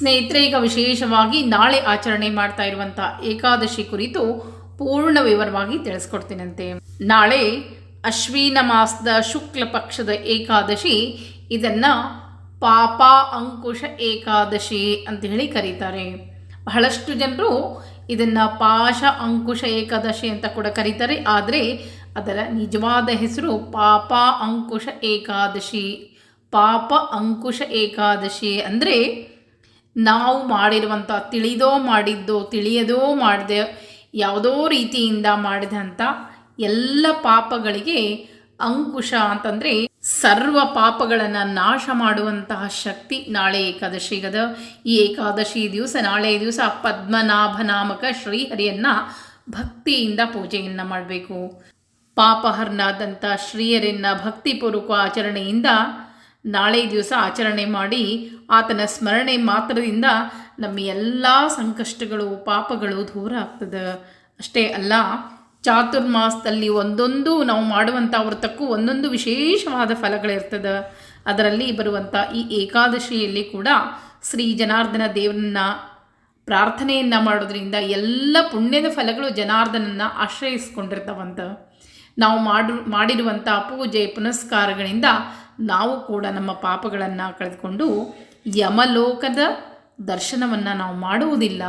ಸ್ನೇಹಿತರೆ, ಈಗ ವಿಶೇಷವಾಗಿ ನಾಳೆ ಆಚರಣೆ ಮಾಡ್ತಾ ಇರುವಂಥ ಏಕಾದಶಿ ಕುರಿತು ಪೂರ್ಣ ವಿವರವಾಗಿ ತಿಳಿಸ್ಕೊಡ್ತೀನಂತೆ. ನಾಳೆ ಅಶ್ವಿನ ಮಾಸದ ಶುಕ್ಲ ಪಕ್ಷದ ಏಕಾದಶಿ. ಇದನ್ನ ಪಾಪ ಅಂಕುಶ ಏಕಾದಶಿ ಅಂತ ಹೇಳಿ ಕರೀತಾರೆ. ಬಹಳಷ್ಟು ಜನರು ಇದನ್ನ ಪಾಶ ಅಂಕುಶ ಏಕಾದಶಿ ಅಂತ ಕೂಡ ಕರೀತಾರೆ. ಆದರೆ ಅದರ ನಿಜವಾದ ಹೆಸರು ಪಾಪ ಅಂಕುಶ ಏಕಾದಶಿ. ಪಾಪ ಅಂಕುಶ ಏಕಾದಶಿ ಅಂದರೆ ನಾವು ಮಾಡಿರುವಂಥ ತಿಳಿದೋ ಮಾಡಿದ್ದೋ, ತಿಳಿಯದೋ ಮಾಡಿದೆ ಯಾವುದೋ ರೀತಿಯಿಂದ ಮಾಡಿದಂಥ ಎಲ್ಲ ಪಾಪಗಳಿಗೆ ಅಂಕುಶ ಅಂತಂದರೆ ಸರ್ವ ಪಾಪಗಳನ್ನು ನಾಶ ಮಾಡುವಂತಹ ಶಕ್ತಿ ನಾಳೆ ಏಕಾದಶಿಗದ ಈ ಏಕಾದಶಿ ದಿವಸ, ನಾಳೆ ದಿವಸ ಪದ್ಮನಾಭ ನಾಮಕ ಶ್ರೀಹರಿಯನ್ನ ಭಕ್ತಿಯಿಂದ ಪೂಜೆಯನ್ನು ಮಾಡಬೇಕು. ಪಾಪಹರ್ನಾದಂಥ ಶ್ರೀಯರನ್ನ ಭಕ್ತಿಪೂರ್ವಕ ಆಚರಣೆಯಿಂದ ನಾಳೆ ದಿವಸ ಆಚರಣೆ ಮಾಡಿ ಆತನ ಸ್ಮರಣೆ ಮಾತ್ರದಿಂದ ನಮ್ಮ ಎಲ್ಲ ಸಂಕಷ್ಟಗಳು, ಪಾಪಗಳು ದೂರ ಆಗ್ತದೆ. ಅಷ್ಟೇ ಅಲ್ಲ, ಚಾತುರ್ಮಾಸದಲ್ಲಿ ಒಂದೊಂದು ನಾವು ಮಾಡುವಂಥ ವ್ರತಕ್ಕೂ ಒಂದೊಂದು ವಿಶೇಷವಾದ ಫಲಗಳಿರ್ತದೆ. ಅದರಲ್ಲಿ ಬರುವಂಥ ಈ ಏಕಾದಶಿಯಲ್ಲಿ ಕೂಡ ಶ್ರೀ ಜನಾರ್ದನ ದೇವರನ್ನ ಪ್ರಾರ್ಥನೆಯನ್ನು ಮಾಡೋದ್ರಿಂದ ಎಲ್ಲ ಪುಣ್ಯದ ಫಲಗಳು ಜನಾರ್ದನನ್ನು ಆಶ್ರಯಿಸ್ಕೊಂಡಿರ್ತಾವಂತ. ನಾವು ಮಾಡು ಮಾಡಿರುವಂಥ ಪೂಜೆ, ಪುನಸ್ಕಾರಗಳಿಂದ ನಾವು ಕೂಡ ನಮ್ಮ ಪಾಪಗಳನ್ನು ಕಳೆದುಕೊಂಡು ಯಮಲೋಕದ ದರ್ಶನವನ್ನು ನಾವು ಮಾಡುವುದಿಲ್ಲ.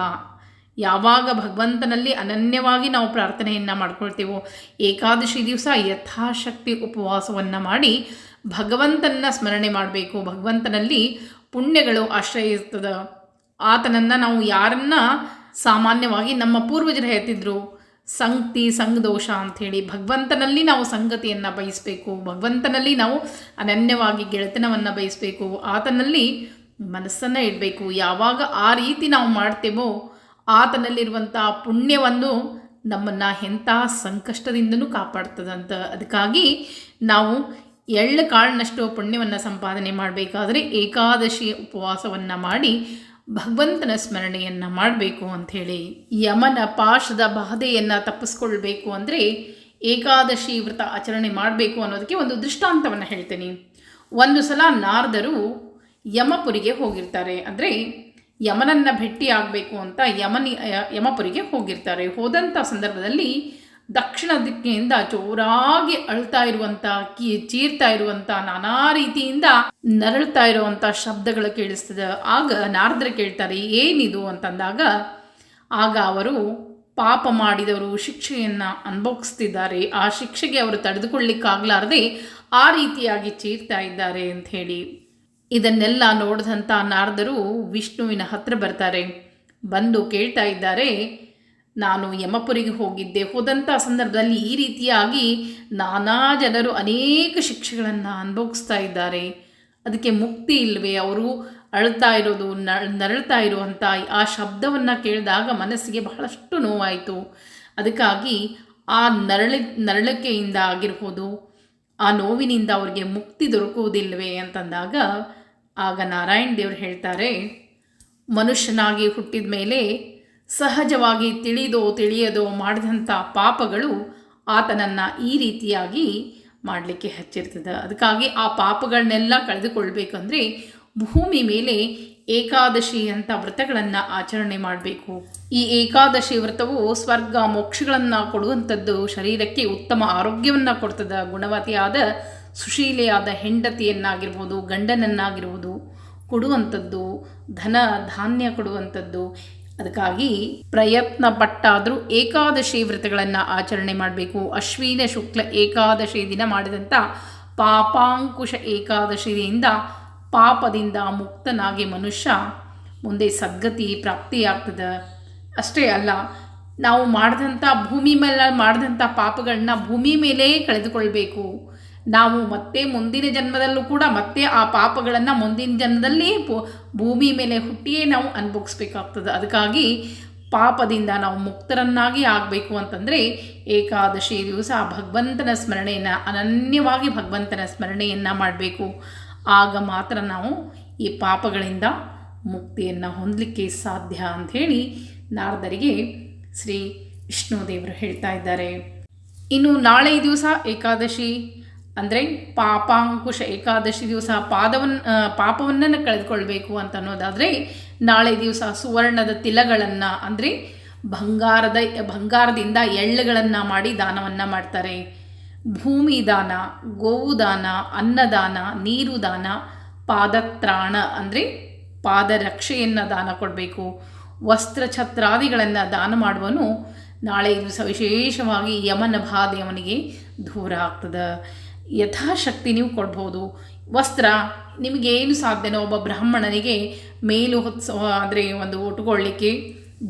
ಯಾವಾಗ ಭಗವಂತನಲ್ಲಿ ಅನನ್ಯವಾಗಿ ನಾವು ಪ್ರಾರ್ಥನೆಯನ್ನು ಮಾಡ್ಕೊಳ್ತೇವೋ, ಏಕಾದಶಿ ದಿವಸ ಯಥಾಶಕ್ತಿ ಉಪವಾಸವನ್ನು ಮಾಡಿ ಭಗವಂತನ ಸ್ಮರಣೆ ಮಾಡಬೇಕು. ಭಗವಂತನಲ್ಲಿ ಪುಣ್ಯಗಳು ಆಶ್ರಯ ಇರ್ತದೆ ಆತನನ್ನು ನಾವು ಯಾರನ್ನ ಸಾಮಾನ್ಯವಾಗಿ ನಮ್ಮ ಪೂರ್ವಜರು ಹೇಳ್ತಿದ್ರು ಸಂಕ್ತಿ ಸಂಗದೋಷ ಅಂಥೇಳಿ ಭಗವಂತನಲ್ಲಿ ನಾವು ಸಂಗತಿಯನ್ನು ಬಯಸಬೇಕು, ಭಗವಂತನಲ್ಲಿ ನಾವು ಅನನ್ಯವಾಗಿ ಗೆಳೆತನವನ್ನು ಬಯಸಬೇಕು, ಆತನಲ್ಲಿ ಮನಸ್ಸನ್ನು ಇಡಬೇಕು. ಯಾವಾಗ ಆ ರೀತಿ ನಾವು ಮಾಡ್ತೇವೋ ಆತನಲ್ಲಿರುವಂಥ ಪುಣ್ಯವನ್ನು ನಮ್ಮನ್ನು ಎಂಥ ಸಂಕಷ್ಟದಿಂದನೂ ಕಾಪಾಡ್ತದಂತ. ಅದಕ್ಕಾಗಿ ನಾವು ಎಳ್ಳು ಕಾಳಿನಷ್ಟು ಪುಣ್ಯವನ್ನು ಸಂಪಾದನೆ ಮಾಡಬೇಕಾದ್ರೆ ಏಕಾದಶಿ ಉಪವಾಸವನ್ನು ಮಾಡಿ ಭಗವಂತನ ಸ್ಮರಣೆಯನ್ನು ಮಾಡಬೇಕು ಅಂಥೇಳಿ. ಯಮನ ಪಾಶದ ಬಾಧೆಯನ್ನು ತಪ್ಪಿಸ್ಕೊಳ್ಬೇಕು ಅಂದರೆ ಏಕಾದಶಿ ವ್ರತ ಆಚರಣೆ ಮಾಡಬೇಕು ಅನ್ನೋದಕ್ಕೆ ಒಂದು ದೃಷ್ಟಾಂತವನ್ನು ಹೇಳ್ತೀನಿ. ಒಂದು ಸಲ ನಾರದರು ಯಮಪುರಿಗೆ ಹೋಗಿರ್ತಾರೆ. ಅಂದರೆ ಯಮನನ್ನು ಭೇಟಿ ಆಗಬೇಕು ಅಂತ ಯಮನಿ, ಯಮಪುರಿಗೆ ಹೋಗಿರ್ತಾರೆ. ಹೋದಂಥ ಸಂದರ್ಭದಲ್ಲಿ ದಕ್ಷಿಣ ದಿಕ್ಕಿನಿಂದ ಜೋರಾಗಿ ಅಳ್ತಾ ಇರುವಂಥ ಕೀ ಚೀರ್ತಾ ಇರುವಂಥ ನಾನಾ ರೀತಿಯಿಂದ ನರಳ್ತಾ ಇರುವಂತ ಶಬ್ದಗಳು ಕೇಳಿಸ್ತದೆ. ಆಗ ನಾರದರು ಕೇಳ್ತಾರೆ, ಏನಿದು ಅಂತಂದಾಗ, ಆಗ ಅವರು ಪಾಪ ಮಾಡಿದವರು ಶಿಕ್ಷೆಯನ್ನು ಅನುಭವಿಸ್ತಿದ್ದಾರೆ. ಆ ಶಿಕ್ಷೆಗೆ ಅವರು ತಡೆದುಕೊಳ್ಳಿಕ್ಕಾಗಲಾರದೆ ಆ ರೀತಿಯಾಗಿ ಚೀರ್ತಾ ಇದ್ದಾರೆ ಅಂತ ಹೇಳಿ. ಇದನ್ನೆಲ್ಲ ನೋಡಿದಂಥ ನಾರದರು ವಿಷ್ಣುವಿನ ಹತ್ರ ಬರ್ತಾರೆ. ಬಂದು ಕೇಳ್ತಾ ಇದ್ದಾರೆ ನಾನು ಯಮಪುರಿಗೆ ಹೋಗಿದ್ದೆ. ಹೋದಂಥ ಸಂದರ್ಭದಲ್ಲಿ ಈ ರೀತಿಯಾಗಿ ನಾನಾ ಜನರು ಅನೇಕ ಶಿಕ್ಷೆಗಳನ್ನು ಅನುಭವಿಸ್ತಾ ಇದ್ದಾರೆ. ಅದಕ್ಕೆ ಮುಕ್ತಿ ಇಲ್ಲವೇ ಅವರು ಅಳ್ತಾ ಇರೋದು ನರಳ್ತಾ ಇರುವಂಥ ಆ ಶಬ್ದವನ್ನು ಕೇಳಿದಾಗ ಮನಸ್ಸಿಗೆ ಬಹಳಷ್ಟು ನೋವಾಯಿತು. ಅದಕ್ಕಾಗಿ ಆ ನರಳಿ, ನರಳಿಕೆಯಿಂದ ಆಗಿರ್ಬೋದು, ಆ ನೋವಿನಿಂದ ಅವರಿಗೆ ಮುಕ್ತಿ ದೊರಕುವುದಿಲ್ಲವೇ ಅಂತಂದಾಗ ಆಗ ನಾರಾಯಣ ದೇವರು ಹೇಳ್ತಾರೆ, ಮನುಷ್ಯನಾಗಿ ಹುಟ್ಟಿದ ಮೇಲೆ ಸಹಜವಾಗಿ ತಿಳಿದೋ ತಿಳಿಯದೋ ಮಾಡಿದಂಥ ಪಾಪಗಳು ಆತನನ್ನು ಈ ರೀತಿಯಾಗಿ ಮಾಡಲಿಕ್ಕೆ ಹಚ್ಚಿರ್ತದೆ. ಅದಕ್ಕಾಗಿ ಆ ಪಾಪಗಳನ್ನೆಲ್ಲ ಕಳೆದುಕೊಳ್ಬೇಕಂದ್ರೆ ಭೂಮಿ ಮೇಲೆ ಏಕಾದಶಿ ಅಂತ ವ್ರತಗಳನ್ನು ಆಚರಣೆ ಮಾಡಬೇಕು. ಈ ಏಕಾದಶಿ ವ್ರತವು ಸ್ವರ್ಗ ಮೋಕ್ಷಗಳನ್ನು ಕೊಡುವಂಥದ್ದು, ಶರೀರಕ್ಕೆ ಉತ್ತಮ ಆರೋಗ್ಯವನ್ನು ಕೊಡ್ತದೆ. ಗುಣವತಿಯಾದ, ಸುಶೀಲೆಯಾದ ಹೆಂಡತಿಯನ್ನಾಗಿರ್ಬೋದು, ಗಂಡನನ್ನಾಗಿರ್ಬೋದು ಕೊಡುವಂಥದ್ದು, ಧನ ಧಾನ್ಯ ಕೊಡುವಂಥದ್ದು ಅದಕ್ಕಾಗಿ ಪ್ರಯತ್ನ ಪಟ್ಟಾದರೂ ಏಕಾದಶಿ ವ್ರತಗಳನ್ನು ಆಚರಣೆ ಮಾಡಬೇಕು. ಅಶ್ವಿನ ಶುಕ್ಲ ಏಕಾದಶಿ ದಿನ ಮಾಡಿದಂಥ ಪಾಪಾಂಕುಶ ಏಕಾದಶಿಯಿಂದ ಪಾಪದಿಂದ ಮುಕ್ತನಾಗಿ ಮನುಷ್ಯ ಮುಂದೆ ಸದ್ಗತಿ ಪ್ರಾಪ್ತಿಯಾಗ್ತದೆ. ಅಷ್ಟೇ ಅಲ್ಲ, ನಾವು ಮಾಡಿದಂಥ ಭೂಮಿ ಮೇಲೆ ಮಾಡಿದಂಥ ಪಾಪಗಳನ್ನ ಭೂಮಿ ಮೇಲೆ ಕಳೆದುಕೊಳ್ಬೇಕು. ನಾವು ಮತ್ತೆ ಮುಂದಿನ ಜನ್ಮದಲ್ಲೂ ಕೂಡ ಮತ್ತೆ ಆ ಪಾಪಗಳನ್ನು ಮುಂದಿನ ಜನ್ಮದಲ್ಲಿ ಭೂಮಿ ಮೇಲೆ ಹುಟ್ಟಿಯೇ ನಾವು ಅನುಭವಿಸ್ಬೇಕಾಗ್ತದೆ. ಅದಕ್ಕಾಗಿ ಪಾಪದಿಂದ ನಾವು ಮುಕ್ತರನ್ನಾಗಿ ಆಗಬೇಕು ಅಂತಂದರೆ ಏಕಾದಶಿ ದಿವಸ ಭಗವಂತನ ಸ್ಮರಣೆಯನ್ನು, ಅನನ್ಯವಾಗಿ ಭಗವಂತನ ಸ್ಮರಣೆಯನ್ನು ಮಾಡಬೇಕು. ಆಗ ಮಾತ್ರ ನಾವು ಈ ಪಾಪಗಳಿಂದ ಮುಕ್ತಿಯನ್ನು ಹೊಂದಲಿಕ್ಕೆ ಸಾಧ್ಯ ಅಂಥೇಳಿ ನಾರದರಿಗೆ ಶ್ರೀ ವಿಷ್ಣುದೇವರು ಹೇಳ್ತಾ ಇದ್ದಾರೆ. ಇನ್ನು ನಾಳೆ ದಿವಸ ಏಕಾದಶಿ ಅಂದರೆ ಪಾಪಾಂಕುಶ ಏಕಾದಶಿ ದಿವಸ ಪಾದವನ್ನು ಪಾಪವನ್ನು ಕಳೆದುಕೊಳ್ಬೇಕು ಅಂತ ಅನ್ನೋದಾದರೆ ನಾಳೆ ದಿವಸ ಸುವರ್ಣದ ತಿಲಗಳನ್ನು ಅಂದರೆ ಬಂಗಾರದ, ಬಂಗಾರದಿಂದ ಎಳ್ಳುಗಳನ್ನು ಮಾಡಿ ದಾನವನ್ನು ಮಾಡ್ತಾರೆ. ಭೂಮಿ ದಾನ, ಗೋವು ದಾನ, ಅನ್ನದಾನ, ನೀರು ದಾನ, ಪಾದತ್ರಾಣ ಅಂದರೆ ಪಾದರಕ್ಷೆಯನ್ನು ದಾನ ಕೊಡಬೇಕು. ವಸ್ತ್ರ ಛತ್ರಾದಿಗಳನ್ನು ದಾನ ಮಾಡುವನು ನಾಳೆ ದಿವಸ ವಿಶೇಷವಾಗಿ ಯಮನ ಬಾಧೆ ಅವನಿಗೆ ದೂರ ಆಗ್ತದೆ ಯಥಾಶಕ್ತಿ ನೀವು ಕೊಡ್ಬೋದು. ವಸ್ತ್ರ ನಿಮಗೇನು ಸಾಧ್ಯನೋ ಒಬ್ಬ ಬ್ರಾಹ್ಮಣನಿಗೆ ಮೇಲು ಹೊತ್ಸ, ಅಂದರೆ ಒಂದು ಉಟ್ಕೊಳ್ಳಿಕ್ಕೆ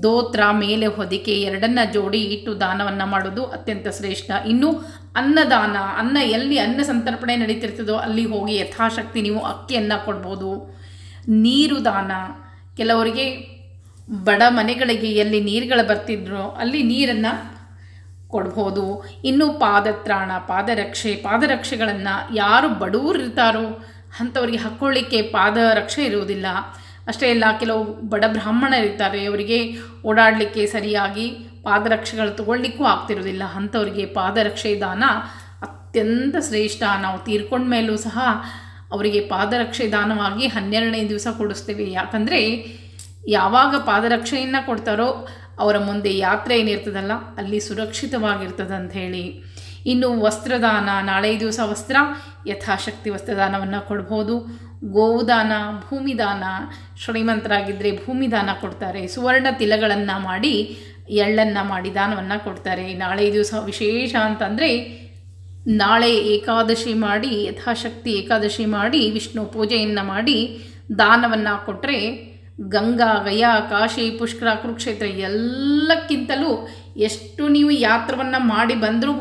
ದೋತ್ರ ಮೇಲೆ ಹೊದಿಕೆ ಎರಡನ್ನ ಜೋಡಿ ಇಟ್ಟು ದಾನವನ್ನು ಮಾಡೋದು ಅತ್ಯಂತ ಶ್ರೇಷ್ಠ. ಇನ್ನು ಅನ್ನದಾನ, ಅನ್ನ ಎಲ್ಲಿ ಅನ್ನ ಸಂತರ್ಪಣೆ ನಡೀತಿರ್ತದೋ ಅಲ್ಲಿ ಹೋಗಿ ಯಥಾಶಕ್ತಿ ನೀವು ಅಕ್ಕಿಯನ್ನು ಕೊಡ್ಬೋದು. ನೀರು ದಾನ, ಕೆಲವರಿಗೆ ಬಡ ಮನೆಗಳಿಗೆ ಎಲ್ಲಿ ನೀರುಗಳು ಬರ್ತಿದ್ರು ಅಲ್ಲಿ ನೀರನ್ನು ಕೊಡ್ಬೋದು. ಇನ್ನು ಪಾದತ್ರಾಣ, ಪಾದರಕ್ಷೆ, ಪಾದರಕ್ಷೆಗಳನ್ನು ಯಾರು ಬಡವರು ಇರ್ತಾರೋ ಅಂಥವ್ರಿಗೆ ಹಾಕ್ಕೊಳ್ಳಿಕ್ಕೆ ಪಾದರಕ್ಷೆ ಇರುವುದಿಲ್ಲ. ಅಷ್ಟೇ ಅಲ್ಲ, ಕೆಲವು ಬಡ ಬ್ರಾಹ್ಮಣರಿರ್ತಾರೆ ಅವರಿಗೆ ಓಡಾಡಲಿಕ್ಕೆ ಸರಿಯಾಗಿ ಪಾದರಕ್ಷೆಗಳು ತಗೊಳ್ಳಿಕ್ಕೂ ಆಗ್ತಿರೋದಿಲ್ಲ ಅಂಥವ್ರಿಗೆ ಪಾದರಕ್ಷೆ ದಾನ ಅತ್ಯಂತ ಶ್ರೇಷ್ಠ. ನಾವು ತೀರ್ಕೊಂಡ ಮೇಲೂ ಸಹ ಅವರಿಗೆ ಪಾದರಕ್ಷೆ ದಾನವಾಗಿ ಹನ್ನೆರಡನೇ ದಿವಸ ಕೊಡಿಸ್ತೇವೆ. ಯಾಕಂದರೆ ಯಾವಾಗ ಪಾದರಕ್ಷೆಯನ್ನು ಕೊಡ್ತಾರೋ ಅವರ ಮುಂದೆ ಯಾತ್ರೆ ಏನಿರ್ತದಲ್ಲ, ಅಲ್ಲಿ ಸುರಕ್ಷಿತವಾಗಿರ್ತದೆ ಅಂತ ಹೇಳಿ ಇನ್ನು ವಸ್ತ್ರದಾನ, ನಾಳೆ ದಿವಸ ವಸ್ತ್ರ, ಯಥಾಶಕ್ತಿ ವಸ್ತ್ರದಾನವನ್ನು ಕೊಡ್ಬೋದು. ಗೋದಾನ ಭೂಮಿದಾನ ಶ್ರೀಮಂತರಾಗಿದ್ದರೆ ಭೂಮಿದಾನ ಕೊಡ್ತಾರೆ. ಸುವರ್ಣ ತಿಲಗಳನ್ನು ಮಾಡಿ, ಎಳ್ಳನ್ನು ಮಾಡಿ ದಾನವನ್ನು ಕೊಡ್ತಾರೆ. ನಾಳೆ ದಿವಸ ವಿಶೇಷ ಅಂತಂದರೆ, ನಾಳೆ ಏಕಾದಶಿ ಮಾಡಿ, ಯಥಾಶಕ್ತಿ ಏಕಾದಶಿ ಮಾಡಿ, ವಿಷ್ಣು ಪೂಜೆಯನ್ನು ಮಾಡಿ ದಾನವನ್ನು ಕೊಟ್ಟರೆ ಗಂಗಾ, ಗಯಾ, ಕಾಶಿ, ಪುಷ್ಕರ, ಕುರುಕ್ಷೇತ್ರ ಎಲ್ಲಕ್ಕಿಂತಲೂ ಎಷ್ಟು ನೀವು ಯಾತ್ರವನ್ನು ಮಾಡಿ ಬಂದರೂ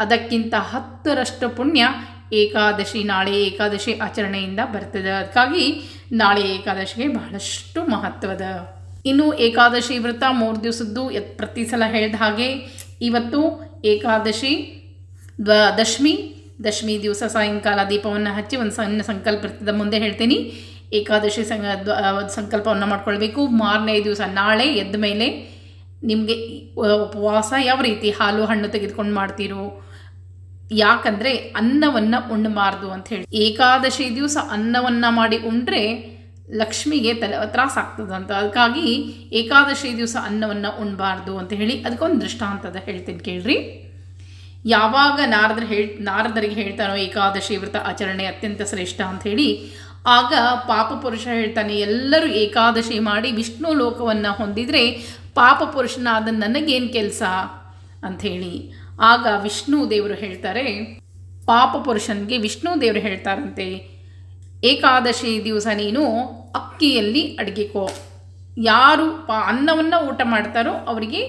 ಅದಕ್ಕಿಂತ ಹತ್ತರಷ್ಟು ಪುಣ್ಯ ಏಕಾದಶಿ ನಾಳೆ ಏಕಾದಶಿ ಆಚರಣೆಯಿಂದ ಬರ್ತದೆ. ಅದಕ್ಕಾಗಿ ನಾಳೆ ಏಕಾದಶಿಗೆ ಬಹಳಷ್ಟು ಮಹತ್ವದ. ಇನ್ನು ಏಕಾದಶಿ ವ್ರತ ಮೂರು ದಿವಸದ್ದು ಪ್ರತಿ ಸಲ ಹೇಳಿದ ಹಾಗೆ ಇವತ್ತು ಏಕಾದಶಿ ದ್ವ ದಶಮಿ ದಶಮಿ ದಿವಸ ಸಾಯಂಕಾಲ ದೀಪವನ್ನು ಹಚ್ಚಿ ಒಂದು ಸಣ್ಣ ಸಂಕಲ್ಪ ಇರ್ತದೆ. ಮುಂದೆ ಹೇಳ್ತೀನಿ. ಏಕಾದಶಿ ಸಂಗ ಸಂಕಲ್ಪವನ್ನು ಮಾಡ್ಕೊಳ್ಬೇಕು. ಮಾರನೇ ದಿವಸ ನಾಳೆ ಎದ್ದ ಮೇಲೆ ನಿಮಗೆ ಉಪವಾಸ ಯಾವ ರೀತಿ? ಹಾಲು, ಹಣ್ಣು ತೆಗೆದುಕೊಂಡು ಮಾಡ್ತೀರೋ? ಯಾಕಂದರೆ ಅನ್ನವನ್ನು ಉಣ್ಣಬಾರ್ದು ಅಂತ ಹೇಳಿ. ಏಕಾದಶಿ ದಿವಸ ಅನ್ನವನ್ನು ಮಾಡಿ ಉಂಡ್ರೆ ಲಕ್ಷ್ಮಿಗೆ ತಲೆ ಅಂತ. ಅದಕ್ಕಾಗಿ ಏಕಾದಶಿ ದಿವಸ ಅನ್ನವನ್ನು ಉಣ್ಬಾರ್ದು ಅಂತ ಹೇಳಿ ಅದಕ್ಕೊಂದು ದೃಷ್ಟಾಂತದ ಹೇಳ್ತೀನಿ ಕೇಳ್ರಿ. ಯಾವಾಗ ನಾರದರು ಹೇಳ್, ನಾರದರಿಗೆ ಹೇಳ್ತಾನೋ ಏಕಾದಶಿ ವ್ರತ ಆಚರಣೆ ಅತ್ಯಂತ ಶ್ರೇಷ್ಠ ಅಂತ ಹೇಳಿ ಆಗ ಪಾಪ ಪುರುಷ ಹೇಳ್ತಾನೆ, ಎಲ್ಲರೂ ಏಕಾದಶಿ ಮಾಡಿ ವಿಷ್ಣು ಲೋಕವನ್ನು ಹೊಂದಿದರೆ ಪಾಪ ಪುರುಷನಾದ ನನಗೇನು ಕೆಲಸ? ಅಂಥೇಳಿ. ಆಗ ವಿಷ್ಣು ದೇವರು ಹೇಳ್ತಾರೆ, ಪಾಪ ಪುರುಷನಿಗೆ ವಿಷ್ಣು ದೇವರು ಹೇಳ್ತಾರಂತೆ, ಏಕಾದಶಿ ದಿವಸ ನೀನು ಅಕ್ಕಿಯಲ್ಲಿ ಅಡುಗೆಕೋ. ಯಾರು ಪಾ ಅನ್ನವನ್ನು ಊಟ ಮಾಡ್ತಾರೋ ಅವರಿಗೆ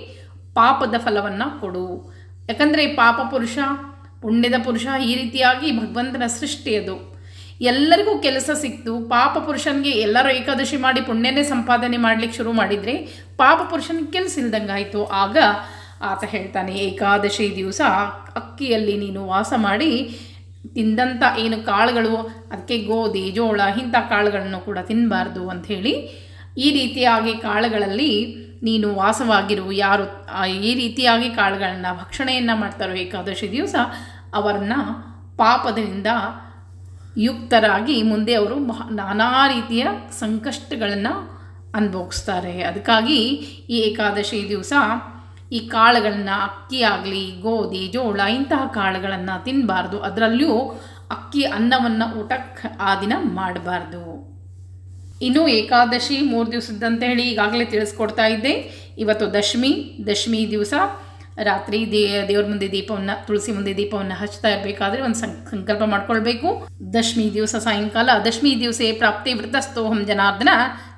ಪಾಪದ ಫಲವನ್ನು ಕೊಡು. ಯಾಕಂದರೆ ಪಾಪ ಪುರುಷ, ಪುಣ್ಯದ ಪುರುಷ ಈ ರೀತಿಯಾಗಿ ಭಗವಂತನ ಸೃಷ್ಟಿ ಅದು. ಎಲ್ಲರಿಗೂ ಕೆಲಸ ಸಿಕ್ತು. ಪಾಪ ಪುರುಷನಿಗೆ ಎಲ್ಲರೂ ಏಕಾದಶಿ ಮಾಡಿ ಪುಣ್ಯನೇ ಸಂಪಾದನೆ ಮಾಡಲಿಕ್ಕೆ ಶುರು ಮಾಡಿದರೆ ಪಾಪ ಪುರುಷನಿಗೆ ಕೆಲಸ ಇಲ್ದಂಗಾಯಿತು ಆಗ ಆತ ಹೇಳ್ತಾನೆ, ಏಕಾದಶಿ ದಿವಸ ಅಕ್ಕಿಯಲ್ಲಿ ನೀನು ವಾಸ ಮಾಡಿ ತಿಂದಂಥ ಏನು ಕಾಳುಗಳು ಅದಕ್ಕೆ ಗೋಧಿ, ಜೋಳ, ಇಂಥ ಕಾಳುಗಳನ್ನು ಕೂಡ ತಿನ್ನಬಾರ್ದು ಅಂಥೇಳಿ ಈ ರೀತಿಯಾಗಿ ಕಾಳುಗಳಲ್ಲಿ ನೀನು ವಾಸವಾಗಿರು. ಯಾರು ಈ ರೀತಿಯಾಗಿ ಕಾಳುಗಳನ್ನು ಭಕ್ಷಣೆಯನ್ನು ಮಾಡ್ತಾರೋ ಏಕಾದಶಿ ದಿವಸ ಅವರನ್ನ ಪಾಪದಿಂದ ಯುಕ್ತರಾಗಿ ಮುಂದೆ ಅವರು ಮಹಾ ನಾನಾ ರೀತಿಯ ಸಂಕಷ್ಟಗಳನ್ನು ಅನುಭವಿಸ್ತಾರೆ. ಅದಕ್ಕಾಗಿ ಈ ಏಕಾದಶಿ ದಿವಸ ಈ ಕಾಳುಗಳನ್ನು ಅಕ್ಕಿ ಆಗಲಿ ಗೋಧಿ, ಜೋಳ ಇಂತಹ ಕಾಳುಗಳನ್ನು ತಿನ್ನಬಾರ್ದು ಅದರಲ್ಲಿಯೂ ಅಕ್ಕಿ ಅನ್ನವನ್ನು ಊಟಕ್ಕೆ ಆ ದಿನ ಮಾಡಬಾರ್ದು. ಇನ್ನು ಏಕಾದಶಿ ಮೂರು ದಿವಸದಂತ ಹೇಳಿ ಈಗಾಗಲೇ ತಿಳಿಸ್ಕೊಡ್ತಾ ಇದ್ದೆ. ಇವತ್ತು ದಶಮಿ ದಶಮಿ ದಿವಸ ರಾತ್ರಿ ದೇ ದೇವ್ರ ಮುಂದೆ ದೀಪವನ್ನು, ತುಳಸಿ ಮುಂದೆ ದೀಪವನ್ನು ಹಚ್ತಾ ಇರಬೇಕಾದ್ರೆ ಒಂದು ಸಂಕಲ್ಪ ಮಾಡ್ಕೊಳ್ಬೇಕು. ದಶಮಿ ದಿವಸ ಸಾಯಂಕಾಲ. ದಶಮಿ ದಿವಸೇ ಪ್ರಾಪ್ತಿ ವೃತಸ್ತೋಹಂ ಜನಾರ್ದನ.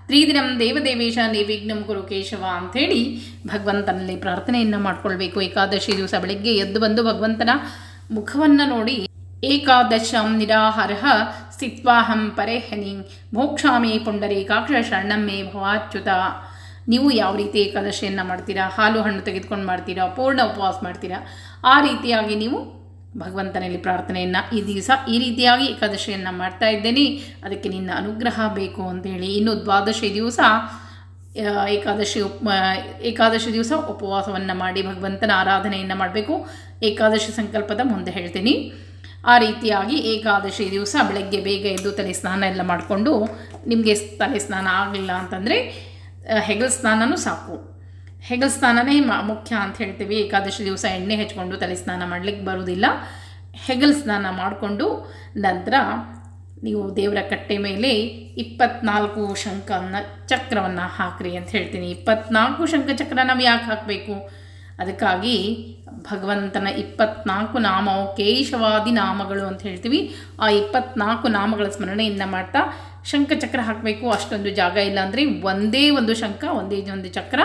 ತ್ರಿದಿನಂ ದೇವದೇವೇಶ ನಿರ್ವಿಘ್ನಂ ಕುರು ಕೇಶವ ಅಂಥೇಳಿ ಭಗವಂತನಲ್ಲಿ ಪ್ರಾರ್ಥನೆಯನ್ನು ಮಾಡ್ಕೊಳ್ಬೇಕು. ಏಕಾದಶಿ ದಿವಸ ಬೆಳಗ್ಗೆ ಎದ್ದು ಬಂದು ಭಗವಂತನ ಮುಖವನ್ನು ನೋಡಿ ಏಕಾದಶಂ ನಿರಾಹಾರ ಸ್ಥಿತ್ವಾಹಂ ಪರೇಹನಿ ಮೋಕ್ಷಾಮಿ ಪುಂಡರೀಕಾಕ್ಷ ಶರಣಂ ಮೇ ಭವಾಚ್ಯುತ. ನೀವು ಯಾವ ರೀತಿ ಏಕಾದಶಿಯನ್ನು ಮಾಡ್ತೀರಾ? ಹಾಲು ಹಣ್ಣು ತೆಗೆದುಕೊಂಡು ಮಾಡ್ತೀರಾ? ಪೂರ್ಣ ಉಪವಾಸ ಮಾಡ್ತೀರಾ? ಆ ರೀತಿಯಾಗಿ ನೀವು ಭಗವಂತನಲ್ಲಿ ಪ್ರಾರ್ಥನೆಯನ್ನು ಈ ದಿವಸ ಈ ರೀತಿಯಾಗಿ ಏಕಾದಶಿಯನ್ನು ಮಾಡ್ತಾ ಇದ್ದೇನೆ. ಅದಕ್ಕೆ ನಿನ್ನ ಅನುಗ್ರಹ ಬೇಕು ಅಂತೇಳಿ. ಇನ್ನು ದ್ವಾದಶಿ ದಿವಸ ಏಕಾದಶಿ ಉಪ್ ಏಕಾದಶಿ ದಿವಸ ಉಪವಾಸವನ್ನು ಮಾಡಿ ಭಗವಂತನ ಆರಾಧನೆಯನ್ನು ಮಾಡಬೇಕು. ಏಕಾದಶಿ ಸಂಕಲ್ಪದ ಮುಂದೆ ಹೇಳ್ತೀನಿ. ಆ ರೀತಿಯಾಗಿ ಏಕಾದಶಿ ದಿವಸ ಬೆಳಗ್ಗೆ ಬೇಗ ಎದ್ದು ತಲೆ ಸ್ನಾನ ಎಲ್ಲ ಮಾಡಿಕೊಂಡು ನಿಮಗೆ ತಲೆ ಸ್ನಾನ ಆಗಲಿಲ್ಲ ಅಂತಂದರೆ ಹೆಗಲ ಸ್ನಾನನೂ ಸಾಕು. ಹೆಗಲ್ ಸ್ನಾನನೇ ಮುಖ್ಯ ಅಂತ ಹೇಳ್ತೀವಿ. ಏಕಾದಶಿ ದಿವಸ ಎಣ್ಣೆ ಹಚ್ಕೊಂಡು ತಲೆ ಸ್ನಾನ ಮಾಡಲಿಕ್ಕೆ ಬರೋದಿಲ್ಲ ಹೆಗಲ್ ಸ್ನಾನ ಮಾಡಿಕೊಂಡು ನಂತರ ನೀವು ದೇವರ ಕಟ್ಟೆ ಮೇಲೆ ಇಪ್ಪತ್ನಾಲ್ಕು ಶಂಕನ ಚಕ್ರವನ್ನು ಹಾಕ್ರಿ ಅಂತ ಹೇಳ್ತೀನಿ. ಇಪ್ಪತ್ನಾಲ್ಕು ಶಂಖ ಚಕ್ರ ನಾವು ಯಾಕೆ ಹಾಕಬೇಕು? ಅದಕ್ಕಾಗಿ ಭಗವಂತನ ಇಪ್ಪತ್ನಾಲ್ಕು ನಾಮವು ಕೇಶವಾದಿ ನಾಮಗಳು ಅಂತ ಹೇಳ್ತೀವಿ. ಆ ಇಪ್ಪತ್ನಾಲ್ಕು ನಾಮಗಳ ಸ್ಮರಣೆಯಿಂದ ಮಾಡ್ತಾ ಶಂಖಚಕ್ರ ಹಾಕಬೇಕು, ಅಷ್ಟೊಂದು ಜಾಗ ಇಲ್ಲ ಅಂದರೆ ಒಂದೇ ಒಂದು ಶಂಖ, ಒಂದೇ ಒಂದು ಚಕ್ರ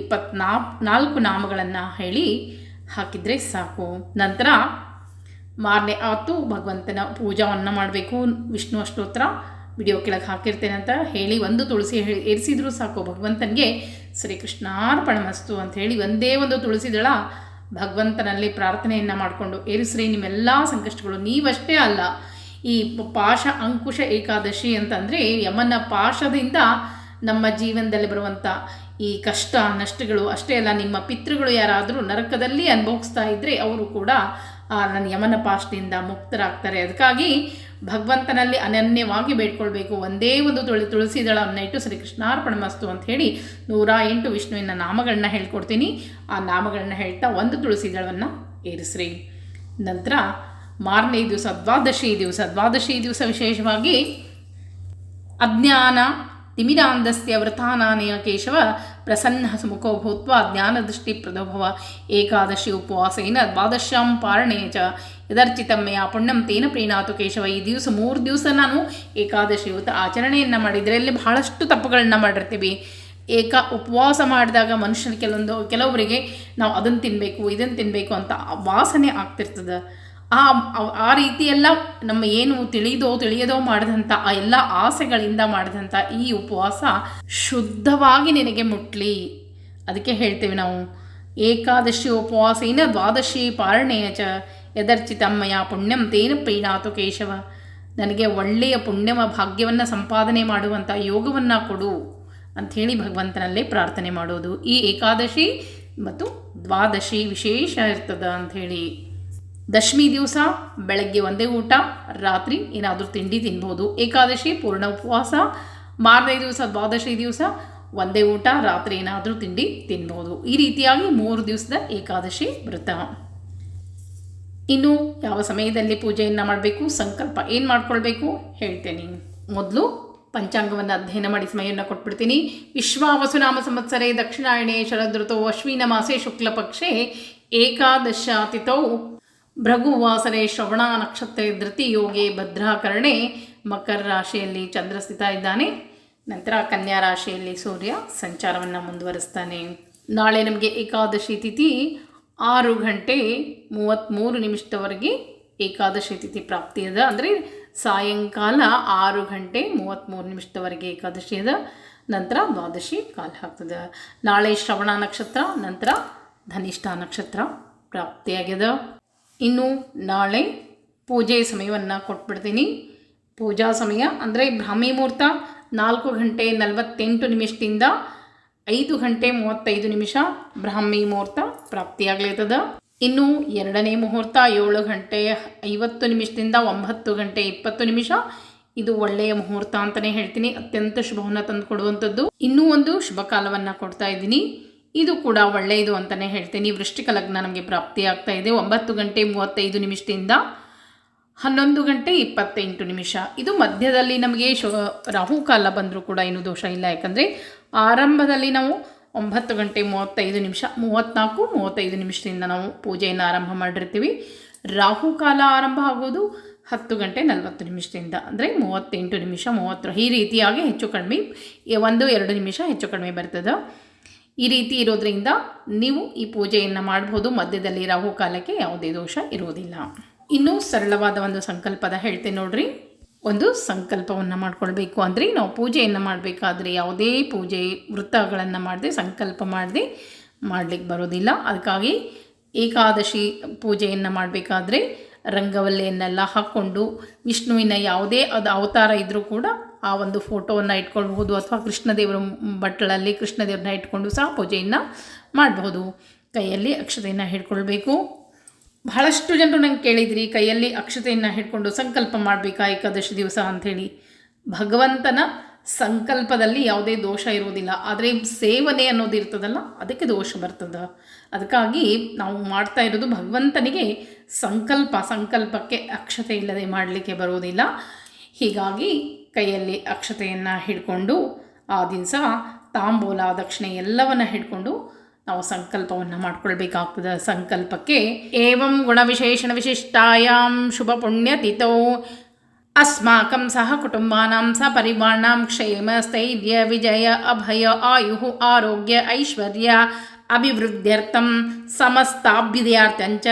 ಇಪ್ಪತ್ನಾಲ್ಕು ನಾಲ್ಕು ನಾಮಗಳನ್ನು ಹೇಳಿ ಹಾಕಿದರೆ ಸಾಕು. ನಂತರ ಮಾರನೇ ಆತು, ಭಗವಂತನ ಪೂಜಾವನ್ನು ಮಾಡಬೇಕು. ವಿಷ್ಣು ಅಷ್ಟೋತ್ರ ವಿಡಿಯೋ ಕೆಳಗೆ ಹಾಕಿರ್ತೇನೆ ಅಂತ ಹೇಳಿ ಒಂದು ತುಳಸಿ ಏರಿಸಿದ್ರು ಸಾಕು. ಭಗವಂತನಿಗೆ ಶ್ರೀಕೃಷ್ಣಾರ್ಪಣಮಸ್ತು ಅಂತ ಹೇಳಿ ಒಂದೇ ಒಂದು ತುಳಸಿ ದಳ ಭಗವಂತನಲ್ಲಿ ಪ್ರಾರ್ಥನೆಯನ್ನು ಮಾಡಿಕೊಂಡು, ಏರಿಸ್ರಿ, ನಿಮ್ಮೆಲ್ಲ ಸಂಕಷ್ಟಗಳು ನೀವಷ್ಟೇ ಅಲ್ಲ ಈ ಪಾಶ ಅಂಕುಶ ಏಕಾದಶಿ ಅಂತಂದರೆ ಯಮನ ಪಾಶದಿಂದ ನಮ್ಮ ಜೀವನದಲ್ಲಿ ಬರುವಂಥ ಈ ಕಷ್ಟ, ನಷ್ಟಗಳು ಅಷ್ಟೇ ಅಲ್ಲ, ನಿಮ್ಮ ಪಿತೃಗಳು ಯಾರಾದರೂ ನರಕದಲ್ಲಿ ಅನುಭವಿಸ್ತಾ ಇದ್ದರೆ ಅವರು ಕೂಡ ನನ್ನ ಯಮನ ಪಾಶದಿಂದ ಮುಕ್ತರಾಗ್ತಾರೆ. ಅದಕ್ಕಾಗಿ ಭಗವಂತನಲ್ಲಿ ಅನನ್ಯವಾಗಿ ಬೇಡ್ಕೊಳ್ಬೇಕು. ಒಂದೇ ಒಂದು ತುಳಿ, ತುಳಸಿ ದಳವನ್ನು ಇಟ್ಟು ಶ್ರೀಕೃಷ್ಣಾರ್ಪಣ ಮಸ್ತು ಅಂತ ಹೇಳಿ ನೂರ ಎಂಟು ವಿಷ್ಣುವಿನ ನಾಮಗಳನ್ನ ಹೇಳ್ಕೊಡ್ತೀನಿ. ಆ ನಾಮಗಳನ್ನ ಹೇಳ್ತಾ ಒಂದು ತುಳಸಿ ದಳವನ್ನು ಏರಿಸ್ರಿ. ನಂತರ ಮಾರನೇ ದಿವಸ, ದ್ವಾದಶಿ ದಿವಸ ದ್ವಾದಶಿ ದಿವಸ ವಿಶೇಷವಾಗಿ ಅಜ್ಞಾನ ತಿಮಿರಾಂಧಸ್ಯ ವೃತಾನಾನೆಯ ಕೇಶವ ಪ್ರಸನ್ನ ಸುಮುಖೋ ಭೂತ್ವ ಜ್ಞಾನದೃಷ್ಟಿ ಪ್ರದೋಭವ, ಏಕಾದಶಿ ಉಪವಾಸೇನ ದ್ವಾದಶ್ಯಾಂ ಪಾರಣೆ ಚ ಯದರ್ಚಿತಮ್ಮೆಯ ಪುಣ್ಯಂ ತೇನ ಪ್ರೀಣಾತು ಕೇಶವ. ಈ ದಿವಸ ಮೂರು ದಿವಸ ನಾನು ಏಕಾದಶಿ ಇವತ್ತು ಆಚರಣೆಯನ್ನು ಮಾಡಿದರೆ ಅಲ್ಲಿ ಬಹಳಷ್ಟು ತಪ್ಪುಗಳನ್ನ ಮಾಡಿರ್ತೀವಿ. ಏಕ ಉಪವಾಸ ಮಾಡಿದಾಗ ಮನುಷ್ಯನ ಕೆಲವೊಂದು ಕೆಲವರಿಗೆ ನಾವು ಅದನ್ನು ತಿನ್ನಬೇಕು ಇದನ್ನು ತಿನ್ನಬೇಕು ಅಂತ ವಾಸನೆ ಆಗ್ತಿರ್ತದೆ. ಆ, ಆ- ರೀತಿ ಎಲ್ಲ ನಮ್ಮ ಏನು ತಿಳಿದೋ, ತಿಳಿಯದೋ ಮಾಡಿದಂಥ ಆ ಎಲ್ಲ ಆಸೆಗಳಿಂದ ಮಾಡಿದಂಥ ಈ ಉಪವಾಸ ಶುದ್ಧವಾಗಿ ನಿನಗೆ ಮುಟ್ಲಿ. ಅದಕ್ಕೆ ಹೇಳ್ತೇವೆ ನಾವು, ಏಕಾದಶಿ ಉಪವಾಸೇನ ದ್ವಾದಶಿ ಪಾರಣೆಯ ಚ ಯದರ್ಚಿತಮ್ಮಯ ಪುಣ್ಯಂ ತೇನ ಪ್ರೀಣಾತು ಕೇಶವ. ನನಗೆ ಒಳ್ಳೆಯ ಪುಣ್ಯವ ಭಾಗ್ಯವನ್ನು ಸಂಪಾದನೆ ಮಾಡುವಂಥ ಯೋಗವನ್ನು ಕೊಡು ಅಂಥೇಳಿ ಭಗವಂತನಲ್ಲೇ ಪ್ರಾರ್ಥನೆ ಮಾಡೋದು. ಈ ಏಕಾದಶಿ ಮತ್ತು ದ್ವಾದಶಿ ವಿಶೇಷ ಇರ್ತದ ಅಂಥೇಳಿ ದಶಮಿ ದಿವಸ, ಬೆಳಗ್ಗೆ ಒಂದೇ ಊಟ, ರಾತ್ರಿ ಏನಾದರೂ ತಿಂಡಿ ತಿನ್ಬೋದು. ಏಕಾದಶಿ, ಪೂರ್ಣ ಉಪವಾಸ, ಮಾರನೇ ದಿವಸ, ದ್ವಾದಶಿ ದಿವಸ, ಒಂದೇ ಊಟ, ರಾತ್ರಿ ಏನಾದರೂ ತಿಂಡಿ ತಿನ್ಬೋದು. ಈ ರೀತಿಯಾಗಿ ಮೂರು ದಿವಸದ ಏಕಾದಶಿ ವ್ರತ. ಇನ್ನು ಯಾವ ಸಮಯದಲ್ಲಿ ಪೂಜೆಯನ್ನು ಮಾಡಬೇಕು, ಸಂಕಲ್ಪ ಏನು ಮಾಡ್ಕೊಳ್ಬೇಕು ಹೇಳ್ತೇನೆ. ಮೊದಲು ಪಂಚಾಂಗವನ್ನು ಅಧ್ಯಯನ ಮಾಡಿ ಸಮಯವನ್ನು ಕೊಟ್ಬಿಡ್ತೀನಿ. ವಿಶ್ವಾವಸುನಾಮ ಸಂವತ್ಸರೆ ದಕ್ಷಿಣಾಯಣೆ ಶರದೃತೋ ಅಶ್ವಿನ ಮಾಸೆ ಶುಕ್ಲ ಪಕ್ಷೆ ಭೃಗುವಾಸರೆ ಶ್ರವಣ, ನಕ್ಷತ್ರ, ಧೃತಿ, ಯೋಗಿ, ಭದ್ರಾಕರ್ಣೆ, ಮಕರ ರಾಶಿಯಲ್ಲಿ ಚಂದ್ರ ಸ್ಥಿತ ಇದ್ದಾನೆ. ನಂತರ ಕನ್ಯಾ ರಾಶಿಯಲ್ಲಿ ಸೂರ್ಯ ಸಂಚಾರವನ್ನು ಮುಂದುವರಿಸ್ತಾನೆ. ನಾಳೆ ನಮಗೆ ಏಕಾದಶಿ ತಿಥಿ ಆರು ಗಂಟೆ ಮೂವತ್ತ್ಮೂರು ನಿಮಿಷದವರೆಗೆ ಏಕಾದಶಿ ತಿಥಿ ಪ್ರಾಪ್ತಿ ಅದ. ಅಂದರೆ ಸಾಯಂಕಾಲ ಆರು ಗಂಟೆ ಮೂವತ್ತ್ಮೂರು ನಿಮಿಷದವರೆಗೆ ಏಕಾದಶಿ ಅದ. ನಂತರ ದ್ವಾದಶಿ ಕಾಲ ಆಗ್ತದೆ. ನಾಳೆ ಶ್ರವಣ ನಕ್ಷತ್ರ, ನಂತರ ಧನಿಷ್ಠ ನಕ್ಷತ್ರ ಪ್ರಾಪ್ತಿಯಾಗ್ಯದ. ಇನ್ನು ನಾಳೆ ಪೂಜೆ ಸಮಯವನ್ನು ಕೊಟ್ಬಿಡ್ತೀನಿ. ಪೂಜಾ ಸಮಯ ಅಂದರೆ ಬ್ರಾಹ್ಮಿ ಮುಹೂರ್ತ ನಾಲ್ಕು ಗಂಟೆ ನಲವತ್ತೆಂಟು ನಿಮಿಷದಿಂದ ಐದು ಗಂಟೆ ಮೂವತ್ತೈದು ನಿಮಿಷ ಬ್ರಾಹ್ಮಿ ಮುಹೂರ್ತ ಪ್ರಾಪ್ತಿಯಾಗ್ಲತ್ತದ. ಇನ್ನು ಎರಡನೇ ಮುಹೂರ್ತ ಏಳು ಗಂಟೆ ಐವತ್ತು ನಿಮಿಷದಿಂದ ಒಂಬತ್ತು ಗಂಟೆ ಇಪ್ಪತ್ತು ನಿಮಿಷ. ಇದು ಒಳ್ಳೆಯ ಮುಹೂರ್ತ ಅಂತಲೇ ಹೇಳ್ತೀನಿ. ಅತ್ಯಂತ ಶುಭವನ್ನು ತಂದು ಕೊಡುವಂಥದ್ದು ಇನ್ನೂ ಒಂದು ಶುಭ ಕಾಲವನ್ನು ಕೊಡ್ತಾ ಇದ್ದೀನಿ. ಇದು ಕೂಡ ಒಳ್ಳೆಯದು ಅಂತಲೇ ಹೇಳ್ತೀನಿ. ವೃಷ್ಟಿಕ ಲಗ್ನ ನಮಗೆ ಪ್ರಾಪ್ತಿ ಆಗ್ತಾ ಇದೆ. ಒಂಬತ್ತು ಗಂಟೆ ಮೂವತ್ತೈದು ನಿಮಿಷದಿಂದ ಹನ್ನೊಂದು ಗಂಟೆ ಇಪ್ಪತ್ತೆಂಟು ನಿಮಿಷ. ಇದು ಮಧ್ಯದಲ್ಲಿ ನಮಗೆ ಶು ರಾಹುಕಾಲ ಬಂದರೂ ಕೂಡ ಏನು ದೋಷ ಇಲ್ಲ. ಯಾಕಂದರೆ ಆರಂಭದಲ್ಲಿ ನಾವು ಒಂಬತ್ತು ಗಂಟೆ ಮೂವತ್ತೈದು ನಿಮಿಷ, ಮೂವತ್ತ್ನಾಲ್ಕು, ಮೂವತ್ತೈದು ನಿಮಿಷದಿಂದ ನಾವು ಪೂಜೆಯನ್ನು ಆರಂಭ ಮಾಡಿರ್ತೀವಿ. ರಾಹುಕಾಲ ಆರಂಭ ಆಗೋದು ಹತ್ತು ಗಂಟೆ ನಲವತ್ತು ನಿಮಿಷದಿಂದ. ಅಂದರೆ ಮೂವತ್ತೆಂಟು ನಿಮಿಷ, ಮೂವತ್ತರ, ಈ ರೀತಿಯಾಗಿ ಹೆಚ್ಚು ಕಡಿಮೆ, ಒಂದು, ಎರಡು ನಿಮಿಷ ಹೆಚ್ಚು ಕಡಿಮೆ ಬರ್ತದೆ. ಈ ರೀತಿ ಇರೋದ್ರಿಂದ ನೀವು ಈ ಪೂಜೆಯನ್ನು ಮಾಡ್ಬೋದು. ಮಧ್ಯದಲ್ಲಿ ರಾಹು ಕಾಲಕ್ಕೆ ಯಾವುದೇ ದೋಷ ಇರುವುದಿಲ್ಲ ಇನ್ನೂ ಸರಳವಾದ ಒಂದು ಸಂಕಲ್ಪದ ಹೇಳ್ತೇನೆ ನೋಡ್ರಿ. ಒಂದು ಸಂಕಲ್ಪವನ್ನು ಮಾಡ್ಕೊಳ್ಬೇಕು ಅಂದರೆ ನಾವು ಪೂಜೆಯನ್ನು ಮಾಡಬೇಕಾದ್ರೆ ಯಾವುದೇ ಪೂಜೆ ವೃತ್ತಗಳನ್ನು ಮಾಡದೆ, ಸಂಕಲ್ಪ ಮಾಡದೆ ಮಾಡಲಿಕ್ಕೆ ಬರೋದಿಲ್ಲ. ಅದಕ್ಕಾಗಿ ಏಕಾದಶಿ ಪೂಜೆಯನ್ನು ಮಾಡಬೇಕಾದ್ರೆ ರಂಗವಲ್ಲೆಯನ್ನೆಲ್ಲ ಹಾಕ್ಕೊಂಡು ವಿಷ್ಣುವಿನ ಯಾವುದೇ ಅದು ಅವತಾರ ಇದ್ದರೂ ಕೂಡ ಆ ಒಂದು ಫೋಟೋವನ್ನು ಇಟ್ಕೊಳ್ಬಹುದು ಅಥವಾ ಕೃಷ್ಣದೇವರ ಬಟ್ಟಲಲ್ಲಿ ಕೃಷ್ಣದೇವ್ರನ್ನ ಇಟ್ಕೊಂಡು ಸಹ ಪೂಜೆಯನ್ನು ಮಾಡಬಹುದು. ಕೈಯಲ್ಲಿ ಅಕ್ಷತೆಯನ್ನು ಹಿಡ್ಕೊಳ್ಬೇಕು. ಬಹಳಷ್ಟು ಜನರು ನಂಗೆ ಕೇಳಿದ್ರಿ, ಕೈಯಲ್ಲಿ ಅಕ್ಷತೆಯನ್ನು ಹಿಡ್ಕೊಂಡು ಸಂಕಲ್ಪ ಮಾಡಬೇಕಾ, ಏಕಾದಶಿ ದಿವಸ ಅಂಥೇಳಿ. ಭಗವಂತನ ಸಂಕಲ್ಪದಲ್ಲಿ ಯಾವುದೇ ದೋಷ ಇರುವುದಿಲ್ಲ. ಆದರೆ ಸೇವನೆ ಅನ್ನೋದು ಇರ್ತದಲ್ಲ, ಅದಕ್ಕೆ ದೋಷ ಬರ್ತದೆ. ಅದಕ್ಕಾಗಿ ನಾವು ಮಾಡ್ತಾ ಇರೋದು ಭಗವಂತನಿಗೆ ಸಂಕಲ್ಪ, ಸಂಕಲ್ಪಕ್ಕೆ ಅಕ್ಷತೆ ಇಲ್ಲದೆ ಮಾಡಲಿಕ್ಕೆ ಬರುವುದಿಲ್ಲ. ಹೀಗಾಗಿ ಕೈಯಲ್ಲಿ ಅಕ್ಷತೆಯನ್ನು ಹಿಡ್ಕೊಂಡು, ಆ ದಿನ ಸಹ ತಾಂಬೂಲ, ದಕ್ಷಿಣೆ ಎಲ್ಲವನ್ನು ಹಿಡ್ಕೊಂಡು ನಾವು ಸಂಕಲ್ಪವನ್ನು ಮಾಡಿಕೊಳ್ಬೇಕಾಗ್ತದೆ. ಸಂಕಲ್ಪಕ್ಕೆ ಏವಂ ಗುಣವಿಶೇಷಣ ವಿಶಿಷ್ಟಾಯಾಂ ಶುಭ ಪುಣ್ಯತಿಥೌ. ಅಸ್ಮಾಕಂ ಸಹ ಕುಟುಂಬಾಂ ಸಹ ಪರಿವಾರಾಂ ಕ್ಷೇಮ, ಸ್ಥೈರ್ಯ, ವಿಜಯ, ಅಭಯ ಆಯು ಆರೋಗ್ಯ, ಐಶ್ವರ್ಯ, ಅಭಿವೃದ್ಧ್ಯರ್ಥಂ ಸಮಸ್ತಾಭ್ಯುದಯಾರ್ಥಂಚ.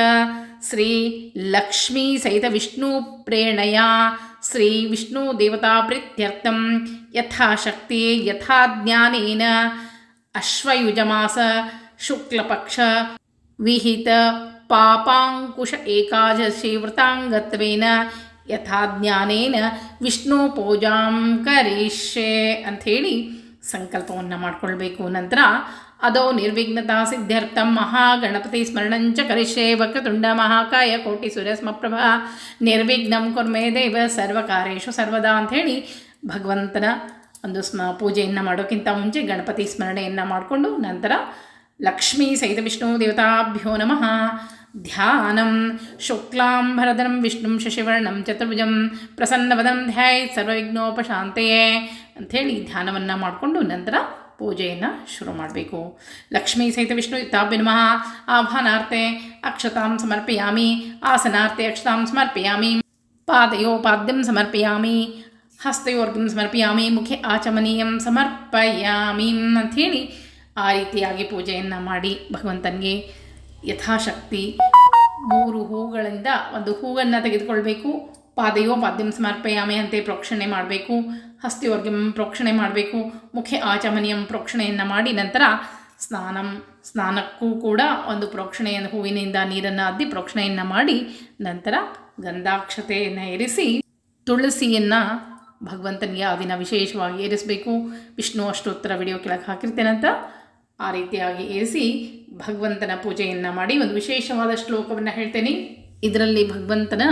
ಶ್ರೀ ಲಕ್ಷ್ಮೀ ವಿಷ್ಣು ಪ್ರೇರಣೆಯ ಶ್ರೀ ವಿಷ್ಣು ದೇವತಾ ಪ್ರೀತ್ಯರ್ಥಂ ಯಥಾಶಕ್ತಿ ಯಥಾ ಜ್ಞಾನೇನ ಅಶ್ವಯುಜಮಾಸ ಶುಕ್ಲಪಕ್ಷ ವಿಹಿತ ಪಾಪಾಂಕುಶ ಏಕಾದಶಿ ವೃತಾಂಗತ್ವೇನ ಯಥಾಜ್ಞಾನೇನ ವಿಷ್ಣು ಪೂಜಾಂ ಕರೀಶೆ ಅಂಥೇಳಿ ಸಂಕಲ್ಪವನ್ನು ಮಾಡಿಕೊಳ್ಬೇಕು. ನಂತರ ಅದೋ ನಿರ್ವಿಘ್ನತಾ ಸಿದ್ಧ್ಯರ್ಥಂ ಮಹಾಗಣಪತಿ ಸ್ಮರಣಂಚ ಕರಿಷ್ಯೆ ವಕ್ರತುಂಡ ಮಹಾಕಾಯ ಕೋಟಿ ಸೂರ್ಯಸ್ಮಪ್ರಭ ನಿರ್ವಿಘ್ನಂ ಕುರ್ಮೇ ದೇವ ಸರ್ವಕಾರೇಶು ಸರ್ವದಾ ಅಂಥೇಳಿ ಭಗವಂತನ ಒಂದು ಸ್ಮ ಪೂಜೆಯನ್ನು ಮಾಡೋಕ್ಕಿಂತ ಮುಂಚೆ ಗಣಪತಿ ಸ್ಮರಣೆಯನ್ನು ಮಾಡಿಕೊಂಡು ನಂತರ ಲಕ್ಷ್ಮೀ ಸಹಿತ ವಿಷ್ಣು ದೇವತಾಭ್ಯೋ ನಮಃ ಧ್ಯಾನಂ ಶುಕ್ಲಾಂಬರಧರಂ ವಿಷ್ಣುಂ ಶಶಿವರ್ಣಂ ಚತುರ್ಭುಜಂ ಪ್ರಸನ್ನವದಂ ಧ್ಯಾಯ್ ಸರ್ವವಿಘ್ನೋಪಶಾಂತೆಯೇ ಅಂಥೇಳಿ ಧ್ಯಾನವನ್ನು ಮಾಡಿಕೊಂಡು ನಂತರ ಪೂಜೆಯನ್ನು ಶುರು ಮಾಡಬೇಕು. ಲಕ್ಷ್ಮೀ ಸಹಿತ ವಿಷ್ಣು ನಮಃ ಆಹ್ವಾನಾರ್ತೆ ಅಕ್ಷತಾಂ ಸಮರ್ಪಯಾಮಿ. ಆಸನಾರ್ತೆ ಅಕ್ಷತಾಂ ಸಮರ್ಪಯಾಮಿ. ಪಾದಯೋಪಾದ್ಯಂ ಸಮರ್ಪಯಾಮಿ. ಹಸ್ತಯೋರ್ಗಂ ಸಮರ್ಪಯಾಮಿ. ಮುಖೆ ಆಚಮನೀಯಂ ಸಮರ್ಪಯಾಮಿ ಅಂಥೇಳಿ ಆ ರೀತಿಯಾಗಿ ಪೂಜೆಯನ್ನು ಮಾಡಿ ಭಗವಂತನಿಗೆ ಯಥಾಶಕ್ತಿ. ಮೂರು ಹೂಗಳಿಂದ ಒಂದು ಹೂವನ್ನು ತೆಗೆದುಕೊಳ್ಬೇಕು. ಪಾದಯೋ ಪಾದ್ಯಂ ಸಮರ್ಪಯಾಮಿ ಅಂತೆ ಪ್ರೋಕ್ಷಣೆ ಮಾಡಬೇಕು. ಹಸ್ತಿವರ್ಗಂ ಪ್ರೋಕ್ಷಣೆ ಮಾಡಬೇಕು ಮುಖ್ಯ ಆಚಮನಿಯಂ ಪ್ರೋಕ್ಷಣೆಯನ್ನು ಮಾಡಿ ನಂತರ ಸ್ನಾನಂ, ಸ್ನಾನಕ್ಕೂ ಕೂಡ ಒಂದು ಪ್ರೋಕ್ಷಣೆಯನ್ನು ಹೂವಿನಿಂದ ನೀರನ್ನು ಅದ್ದಿ ಪ್ರೋಕ್ಷಣೆಯನ್ನು ಮಾಡಿ ನಂತರ ಗಂಧಾಕ್ಷತೆಯನ್ನು ಏರಿಸಿ ತುಳಸಿಯನ್ನು ಭಗವಂತನಿಗೆ ಆ ದಿನ ವಿಶೇಷವಾಗಿ ಏರಿಸಬೇಕು. ವಿಷ್ಣು ಅಷ್ಟೋತ್ತರ ವಿಡಿಯೋ ಕೆಳಗೆ ಹಾಕಿರ್ತೇನಂತ ಆ ರೀತಿಯಾಗಿ ಏರಿಸಿ ಭಗವಂತನ ಪೂಜೆಯನ್ನು ಮಾಡಿ ಒಂದು ವಿಶೇಷವಾದ ಶ್ಲೋಕವನ್ನು ಹೇಳ್ತೇನೆ. ಇದರಲ್ಲಿ ಭಗವಂತನ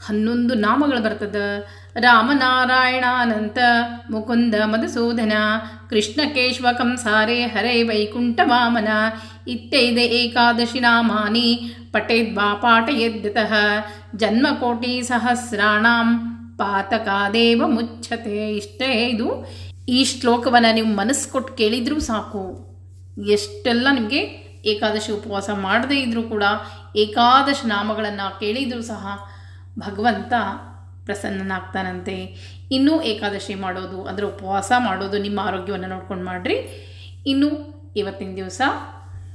ಹನ್ನೊಂದು ನಾಮಗಳು ಬರ್ತದೆ. ರಾಮನಾರಾಯಣಾನಂತ ಮುಕುಂದ ಮಧುಸೂದನ ಕೃಷ್ಣ ಕೇಶವ ಕಂಸಾರೆ ಹರೇ ವೈಕುಂಠ ವಾಮನ ಇತ್ಯೈದ ಏಕಾದಶಿ ನಾಮಾನಿ ಪಠೇದ್ವಾ ಪಾಠಯದ್ಯತಃ ಜನ್ಮಕೋಟಿ ಸಹಸ್ರಾಣಾಂ ಪಾತಕಾದೇವ ಮುಚ್ಚತೆ. ಇಷ್ಟೇ ಇದು. ಈ ಶ್ಲೋಕವನ್ನು ನೀವು ಮನಸ್ಸು ಕೊಟ್ಟು ಕೇಳಿದರೂ ಸಾಕು. ಎಷ್ಟೆಲ್ಲ ನಿಮಗೆ ಏಕಾದಶಿ ಉಪವಾಸ ಮಾಡದೇ ಇದ್ದರೂ ಕೂಡ ಏಕಾದಶ ನಾಮಗಳನ್ನು ಕೇಳಿದರೂ ಸಹ ಭಗವಂತ ಪ್ರಸನ್ನನಾಗ್ತಾನಂತೆ. ಇನ್ನೂ ಏಕಾದಶಿ ಮಾಡೋದು, ಅಂದರೆ ಉಪವಾಸ ಮಾಡೋದು ನಿಮ್ಮ ಆರೋಗ್ಯವನ್ನು ನೋಡ್ಕೊಂಡು ಮಾಡಿರಿ. ಇನ್ನು ಇವತ್ತಿನ ದಿವಸ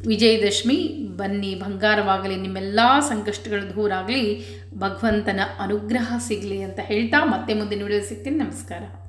ವಿಜಯದಶಮಿ, ಬನ್ನಿ, ಬಂಗಾರವಾಗಲಿ, ನಿಮ್ಮೆಲ್ಲ ಸಂಕಷ್ಟಗಳ ದೂರಾಗಲಿ ಭಗವಂತನ ಅನುಗ್ರಹ ಸಿಗಲಿ ಅಂತ ಹೇಳ್ತಾ ಮತ್ತೆ ಮುಂದಿನ ವಿಡಿಯೋ ಸಿಗ್ತೀನಿ. ನಮಸ್ಕಾರ.